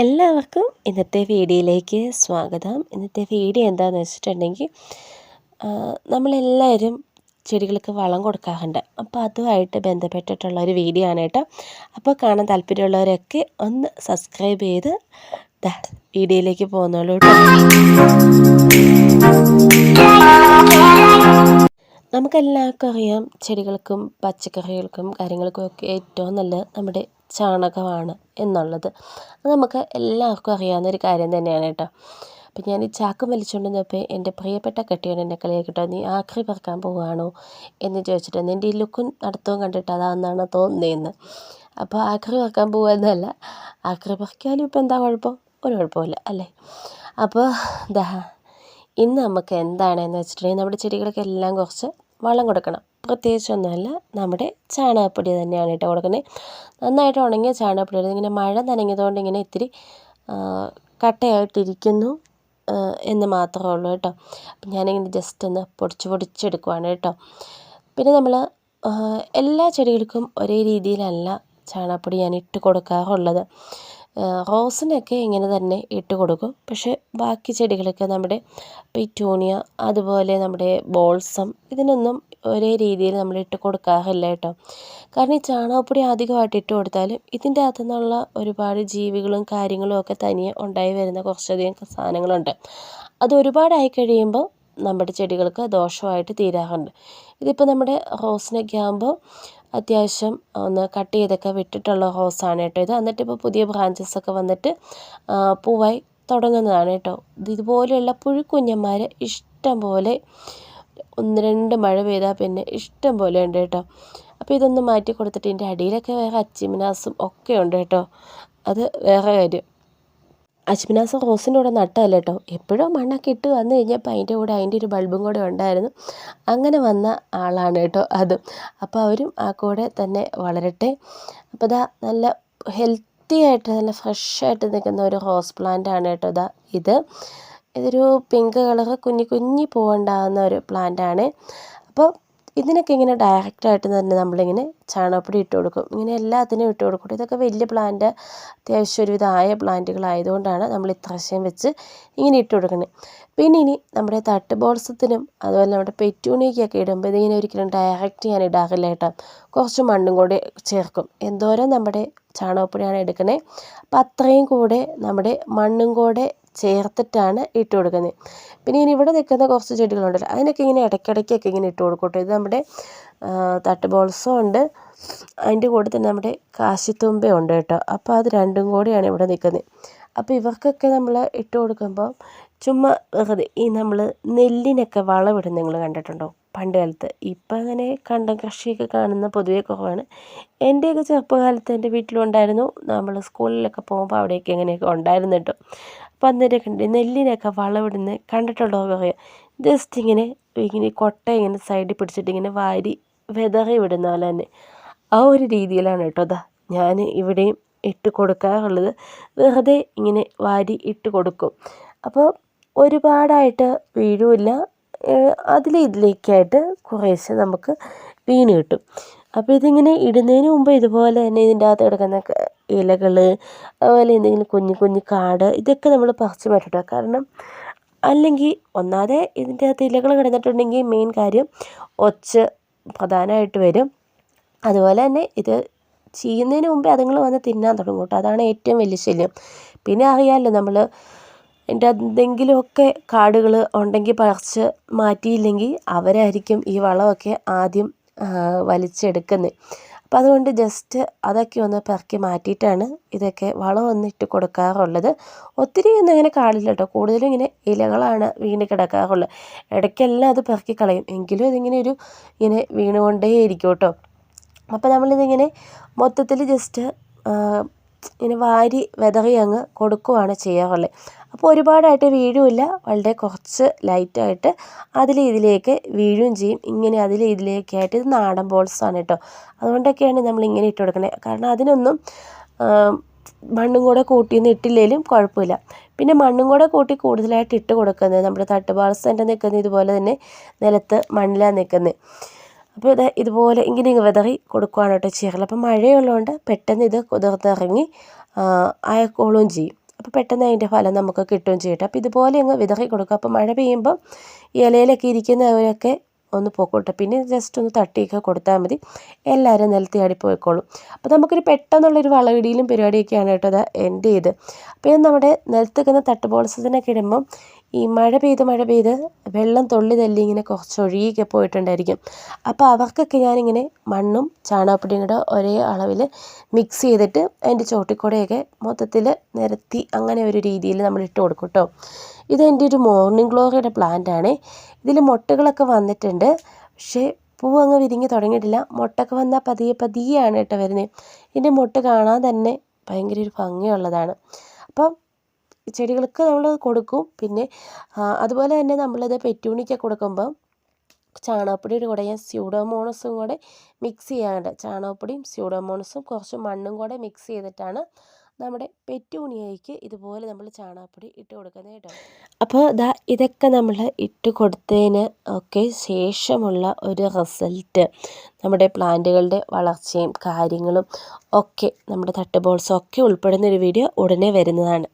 എല്ലാവർക്കും ഇന്നത്തെ വീഡിയോയിലേക്ക് സ്വാഗതം. ഇന്നത്തെ വീഡിയോ എന്താണെന്ന് വെച്ചിട്ടുണ്ടെങ്കിൽ നമ്മളെല്ലാവരും ചെടികൾക്ക് വളം കൊടുക്കാറുണ്ട്. അപ്പോൾ അതുമായിട്ട് ബന്ധപ്പെട്ടിട്ടുള്ള ഒരു വീഡിയോ ആണ് കേട്ടോ. അപ്പോൾ കാണാൻ താല്പര്യമുള്ളവരൊക്കെ ഒന്ന് സബ്സ്ക്രൈബ് ചെയ്ത് വീഡിയോയിലേക്ക് പോകുന്നുള്ളൂ നമുക്കെല്ലാവർക്കും അറിയാം ചെടികൾക്കും പച്ചക്കറികൾക്കും കാര്യങ്ങൾക്കും ഒക്കെ ഏറ്റവും നല്ല നമ്മുടെ ചാണകമാണ് എന്നുള്ളത്. അത് നമുക്ക് എല്ലാവർക്കും അറിയാവുന്ന ഒരു കാര്യം തന്നെയാണ് കേട്ടോ. അപ്പം ഞാൻ ഈ ചാക്കും വലിച്ചുകൊണ്ടിരുന്നപ്പോൾ എന്റെ പ്രിയപ്പെട്ട കെട്ടിയവൻ എന്നെ കളിയാക്കിട്ടോ നീ ആക്രി പറക്കാൻ പോവുകയാണോ? എന്ന് ചോദിച്ചിട്ട് എന്റെ ഈ ലുക്കും നടത്തവും കണ്ടിട്ട് അതാണെന്നാണ് തോന്നുന്നതെന്ന് അപ്പോൾ ആക്രി പറക്കാൻ പോകുന്നതല്ല ആക്രി പറിക്കാനും ഇപ്പം എന്താ കുഴപ്പം? ഒരു കുഴപ്പമില്ല അല്ലേ? അപ്പോൾ ദാ ഇന്ന് നമുക്ക് എന്താണെന്ന് വെച്ചിട്ടുണ്ടെങ്കിൽ നമ്മുടെ ചെടികൾക്കെല്ലാം കുറച്ച് വളം കൊടുക്കണം. പ്രത്യേകിച്ചൊന്നുമല്ല. നമ്മുടെ ചാണകപ്പൊടി തന്നെയാണ് കേട്ടോ കൊടുക്കുന്നത്. നന്നായിട്ട് ഉണങ്ങിയ ചാണകപ്പൊടി ഇങ്ങനെ മഴ നനഞ്ഞതുകൊണ്ട് ഇങ്ങനെ ഇത്തിരി കട്ടയായിട്ടിരിക്കുന്നു എന്ന് മാത്രമേ ഉള്ളൂ കേട്ടോ. അപ്പം ഞാനിങ്ങനെ ജസ്റ്റ് ഒന്ന് പൊടിച്ച് പൊടിച്ചെടുക്കുവാണ് കേട്ടോ. പിന്നെ നമ്മൾ എല്ലാ ചെടികൾക്കും ഒരേ രീതിയിലല്ല ചാണകപ്പൊടി ഞാൻ ഇട്ട് കൊടുക്കാറുള്ളത്. റോസിനൊക്കെ ഇങ്ങനെ തന്നെ ഇട്ട് കൊടുക്കും. പക്ഷേ ബാക്കി ചെടികളൊക്കെ നമ്മുടെ പിറ്റൂണിയ അതുപോലെ നമ്മുടെ ബോൾസം ഇതിനൊന്നും ഒരേ രീതിയിൽ നമ്മൾ ഇട്ട് കൊടുക്കാറില്ല കേട്ടോ. കാരണം ഈ ചാണകപ്പൊടി അധികമായിട്ട് ഇട്ട് കൊടുത്താലും ഇതിന്റെ അകത്തു നിന്നുള്ള ഒരുപാട് ജീവികളും കാര്യങ്ങളും ഒക്കെ തനിയെ ഉണ്ടായി വരുന്ന കുറച്ചധികം സാധനങ്ങളുണ്ട്. അത് ഒരുപാടായി കഴിയുമ്പോൾ നമ്മുടെ ചെടികൾക്ക് ദോഷമായിട്ട് തീരാറുണ്ട്. ഇതിപ്പോൾ നമ്മുടെ റോസിനൊക്കെ ആകുമ്പോൾ അത്യാവശ്യം ഒന്ന് കട്ട് ചെയ്തൊക്കെ വിട്ടിട്ടുള്ള ഹോസാണ് കേട്ടോ ഇത്. എന്നിട്ട് ഇപ്പോൾ പുതിയ ബ്രാഞ്ചസ് ഒക്കെ വന്നിട്ട് പൂവായി തുടങ്ങുന്നതാണ് കേട്ടോ. ഇതുപോലെയുള്ള പുഴുക്കുഞ്ഞന്മാർ ഇഷ്ടം പോലെ ഒന്ന് രണ്ട് മഴ പെയ്താൽ പിന്നെ ഇഷ്ടം പോലെ ഉണ്ട് കേട്ടോ. അപ്പോൾ ഇതൊന്ന് മാറ്റി കൊടുത്തിട്ട് ഇതിന്റെ അടിയിലൊക്കെ വേറെ അച്ചിമിനാസും ഒക്കെ ഉണ്ട് കേട്ടോ. അത് വേറെ കാര്യം. അശ്മിനാസ് റോസിന്റെ കൂടെ നട്ടതല്ല കേട്ടോ എപ്പോഴോ മണ്ണൊക്കെ ഇട്ട് വന്നു കഴിഞ്ഞപ്പോൾ അതിന്റെ കൂടെ അതിന്റെ ഒരു ബൾബും കൂടെ ഉണ്ടായിരുന്നു. അങ്ങനെ വന്ന ആളാണ് കേട്ടോ അത്. അപ്പോൾ അവരും ആ കൂടെ തന്നെ വളരട്ടെ. അപ്പോൾ ഇതാ നല്ല ഹെൽത്തി ആയിട്ട് നല്ല ഫ്രഷായിട്ട് നിൽക്കുന്ന ഒരു റോസ് പ്ലാന്റ് ആണ് കേട്ടോ ഇതാ ഇത്. ഇതൊരു പിങ്ക് കളർ കുഞ്ഞി കുഞ്ഞി പൂവുണ്ടാകുന്ന ഒരു പ്ലാന്റ് ആണ്. അപ്പോൾ ഇതിനൊക്കെ ഇങ്ങനെ ഡയറക്റ്റായിട്ട് തന്നെ നമ്മളിങ്ങനെ ചാണകപ്പൊടി ഇട്ട് കൊടുക്കും. ഇങ്ങനെ എല്ലാത്തിനും ഇട്ട് കൊടുക്കും. ഇതൊക്കെ വലിയ പ്ലാന്റ് അത്യാവശ്യം ഒരുവിധമായ പ്ലാന്റുകളായതുകൊണ്ടാണ് നമ്മൾ ഇത്രശ്യം വെച്ച് ഇങ്ങനെ ഇട്ട് കൊടുക്കുന്നത്. പിന്നെ ഇനി നമ്മുടെ തട്ട് ബോൾസത്തിനും അതുപോലെ നമ്മുടെ പെറ്റൂണിയൊക്കെ ഇടുമ്പോൾ ഇതിങ്ങനെ ഒരിക്കലും ഡയറക്റ്റ് ഞാൻ ഇടാറില്ല കേട്ടോ. കുറച്ച് മണ്ണും കൂടി ചേർക്കും. എന്തോരം നമ്മുടെ ചാണകപ്പൊടിയാണ് എടുക്കുന്നത് അപ്പം അത്രയും കൂടെ നമ്മുടെ മണ്ണും കൂടെ ചേർത്തിട്ടാണ് ഇട്ട് കൊടുക്കുന്നത്. പിന്നെ ഇനി ഇവിടെ നിൽക്കുന്ന കുറച്ച് ചെടികളുണ്ടല്ലോ അതിനൊക്കെ ഇങ്ങനെ ഇടയ്ക്കിടയ്ക്കൊക്കെ ഇങ്ങനെ ഇട്ട് കൊടുക്കട്ടെ ഇത് നമ്മുടെ തട്ട് ബോൾസും ഉണ്ട്. അതിന്റെ കൂടെ തന്നെ നമ്മുടെ കാശിത്തുമ്പ ഉണ്ട് കേട്ടോ. അപ്പോൾ അത് രണ്ടും കൂടിയാണ് ഇവിടെ നിൽക്കുന്നത്. അപ്പോൾ ഇവർക്കൊക്കെ നമ്മൾ ഇട്ട് കൊടുക്കുമ്പോൾ ചുമ്മാ വെറുതെ ഈ നമ്മൾ നെല്ലിനൊക്കെ വളമിടുന്ന നിങ്ങൾ കണ്ടിട്ടുണ്ടോ? പണ്ട് കാലത്ത്. ഇപ്പം അങ്ങനെ കണ്ടം കൃഷിയൊക്കെ കാണുന്ന പൊതുവെ കുറവാണ്. എന്റെയൊക്കെ ചെറുപ്പകാലത്ത് എന്റെ വീട്ടിലുണ്ടായിരുന്നു. നമ്മൾ സ്കൂളിലൊക്കെ പോകുമ്പോൾ അവിടെയൊക്കെ ഇങ്ങനെയൊക്കെ ഉണ്ടായിരുന്നു കേട്ടോ. അന്നേരം കണ്ട് നെല്ലിനൊക്കെ വളമിടുന്നത് കണ്ടിട്ടുള്ളവർക്ക് അറിയാം ജസ്റ്റ് ഇങ്ങനെ ഇങ്ങനെ കൊട്ട ഇങ്ങനെ സൈഡിൽ പിടിച്ചിട്ട് ഇങ്ങനെ വാരി വിതറി വിടുന്ന പോലെ തന്നെ. ആ ഒരു രീതിയിലാണ് കേട്ടോ അതാ ഞാൻ ഇവിടെയും ഇട്ട് കൊടുക്കാറുള്ളത്. വെറുതെ ഇങ്ങനെ വാരി ഇട്ട് കൊടുക്കും. അപ്പോൾ ഒരുപാടായിട്ട് വീഴുമില്ല. അതിൽ ഇതിലേക്കായിട്ട് കുറേശ്ശെ നമുക്ക് വീണ് കിട്ടും. അപ്പോൾ ഇതിങ്ങനെ ഇടുന്നതിന് മുമ്പ് ഇതുപോലെ തന്നെ ഇതിന്റെ അകത്ത് കിടക്കുന്ന ഇലകൾ അതുപോലെ എന്തെങ്കിലും കുഞ്ഞു കുഞ്ഞു കാട് ഇതൊക്കെ നമ്മൾ പറിച്ച് മാറ്റണം കാരണം അല്ലെങ്കിൽ ഒന്നാതെ ഇതിന്റെ അകത്ത് ഇലകൾ കിടന്നിട്ടുണ്ടെങ്കിൽ മെയിൻ കാര്യം ഒച്ച പ്രധാനമായിട്ട് വരും. അതുപോലെ തന്നെ ഇത് ചെയ്യുന്നതിന് മുമ്പേ അതുങ്ങൾ വന്ന് തിന്നാൻ തുടങ്ങും കേട്ടോ. അതാണ് ഏറ്റവും വലിയ ശല്യം. പിന്നെ അറിയാമല്ലോ നമ്മൾ എന്റെ എന്തെങ്കിലുമൊക്കെ കാടുകൾ ഉണ്ടെങ്കിൽ പറിച്ച് മാറ്റിയില്ലെങ്കിൽ അവരായിരിക്കും ഈ വളമൊക്കെ ആദ്യം വലിച്ചെടുക്കുന്നത് അപ്പം അതുകൊണ്ട് ജസ്റ്റ് അതൊക്കെ ഒന്ന് പെറുക്കി മാറ്റിയിട്ടാണ് ഇതൊക്കെ വളം ഒന്ന് ഇട്ട് കൊടുക്കാറുള്ളത്. ഒത്തിരി ഒന്നും അങ്ങനെ കാണില്ല കേട്ടോ. കൂടുതലും ഇങ്ങനെ ഇലകളാണ് വീണ് കിടക്കാറുള്ളത് ഇടയ്ക്കെല്ലാം അത് പെറുക്കി കളയും. എങ്കിലും ഇതിങ്ങനെ ഒരു ഇങ്ങനെ വീണുകൊണ്ടേ ഇരിക്കും കേട്ടോ. അപ്പോൾ നമ്മളിതിങ്ങനെ മൊത്തത്തിൽ ജസ്റ്റ് ഇങ്ങനെ വാരി വിതറി അങ്ങ് കൊടുക്കുകയാണ് ചെയ്യാറുള്ളത്. അപ്പോൾ ഒരുപാടായിട്ട് വീഴുമില്ല. വളരെ കുറച്ച് ലൈറ്റായിട്ട് അതിൽ ഇതിലേക്ക് വീഴുകയും ചെയ്യും. ഇങ്ങനെ അതിൽ ഇതിലേക്കായിട്ട് ഇത് നാടൻ ബോൾസാണ് കേട്ടോ. അതുകൊണ്ടൊക്കെയാണ് നമ്മൾ ഇങ്ങനെ ഇട്ട് കൊടുക്കുന്നത് കാരണം അതിനൊന്നും മണ്ണും കൂടെ കൂട്ടിയൊന്നും ഇട്ടില്ലെങ്കിലും കുഴപ്പമില്ല. പിന്നെ മണ്ണും കൂടെ കൂട്ടി കൂടുതലായിട്ട് ഇട്ട് കൊടുക്കുന്നത് നമ്മുടെ തട്ടുപാൾസന്റെ നിൽക്കുന്നത് ഇതുപോലെ തന്നെ നിലത്ത് മണ്ണിലാണ് നിൽക്കുന്നത്. അപ്പോൾ ഇത് ഇതുപോലെ ഇങ്ങനെ വിതറി കൊടുക്കുകയാണ് കേട്ടോ ചെയ്യാറുള്ളത് അപ്പം മഴയുള്ളതുകൊണ്ട് പെട്ടെന്ന് ഇത് കുതിർത്തിറങ്ങി അയക്കോളും ചെയ്യും. അപ്പോൾ പെട്ടെന്ന് അതിന്റെ ഫലം നമുക്ക് കിട്ടുകയും ചെയ്യട്ടെ അപ്പോൾ ഇതുപോലെ അങ്ങ് വിതറി കൊടുക്കുക അപ്പോൾ മഴ പെയ്യുമ്പോൾ ഇലയിലൊക്കെ ഇരിക്കുന്നവരൊക്കെ ഒന്ന് പൊക്കോട്ടെ. പിന്നെ ജസ്റ്റ് ഒന്ന് തട്ടിയൊക്കെ കൊടുത്താൽ മതി. എല്ലാവരും നിലത്തി ആടി പോയിക്കോളും. അപ്പോൾ നമുക്കൊരു പെട്ടെന്നുള്ളൊരു വളവിടിയിലും പരിപാടിയൊക്കെയാണ് കേട്ടോ അത് എന്റെ ഇത് അപ്പോൾ നമ്മുടെ നിലത്ത് നിൽക്കുന്ന തട്ടുപോളസത്തിനൊക്കെ ഇടുമ്പം ഈ മഴ പെയ്ത് മഴ പെയ്ത് വെള്ളം തുള്ളി തല്ലി ഇങ്ങനെ കുറച്ച് ഒഴുകിയൊക്കെ പോയിട്ടുണ്ടായിരിക്കും. അപ്പോൾ അവർക്കൊക്കെ ഞാനിങ്ങനെ മണ്ണും ചാണകപ്പൊടിയും കൂടെ ഒരേ അളവിൽ മിക്സ് ചെയ്തിട്ട് അതിന്റെ ചോട്ടിക്കൂടെയൊക്കെ മൊത്തത്തിൽ നിരത്തി അങ്ങനെ ഒരു രീതിയിൽ നമ്മൾ ഇട്ട് കൊടുക്കും കേട്ടോ. ഇത് എന്റെ ഒരു മോർണിംഗ് ഗ്ലോറിയുടെ പ്ലാന്റ് ആണ്. ഇതിൽ മുട്ടകളൊക്കെ വന്നിട്ടുണ്ട്. പക്ഷേ പൂ അങ്ങ് വിരിഞ്ഞ് തുടങ്ങിയിട്ടില്ല. മുട്ടൊക്കെ വന്നാൽ പതിയെ പതിയെയാണ് കേട്ടോ വരുന്നത് ഇതിന്റെ മുട്ട കാണാൻ തന്നെ ഭയങ്കര ഒരു ഭംഗിയുള്ളതാണ്. അപ്പം ചെടികൾക്ക് നമ്മൾ കൊടുക്കും. പിന്നെ അതുപോലെ തന്നെ നമ്മളിത് പെറ്റൂണിക്ക് കൊടുക്കുമ്പം ചാണകപ്പൊടിയുടെ കൂടെ ഞാൻ സ്യൂഡോമോണസും കൂടെ മിക്സ് ചെയ്യാറുണ്ട്. ചാണകപ്പൊടിയും സ്യൂഡോമോണസും കുറച്ച് മണ്ണും കൂടെ മിക്സ് ചെയ്തിട്ടാണ് നമ്മുടെ പെറ്റൂണിയയ്ക്ക് ഇതുപോലെ നമ്മൾ ചാണകപ്പൊടി ഇട്ട് കൊടുക്കുന്നത് കേട്ടോ. അപ്പോൾ ദാ ഇതൊക്കെ നമ്മൾ ഇട്ട് കൊടുത്തതിന് ഒക്കെ ശേഷമുള്ള ഒരു റിസൾട്ട് നമ്മുടെ പ്ലാന്റുകളുടെ വളർച്ചയും കാര്യങ്ങളും ഒക്കെ നമ്മുടെ തട്ട് ബോൾസും ഒക്കെ ഉൾപ്പെടുന്ന ഒരു വീഡിയോ ഉടനെ വരുന്നതാണ്.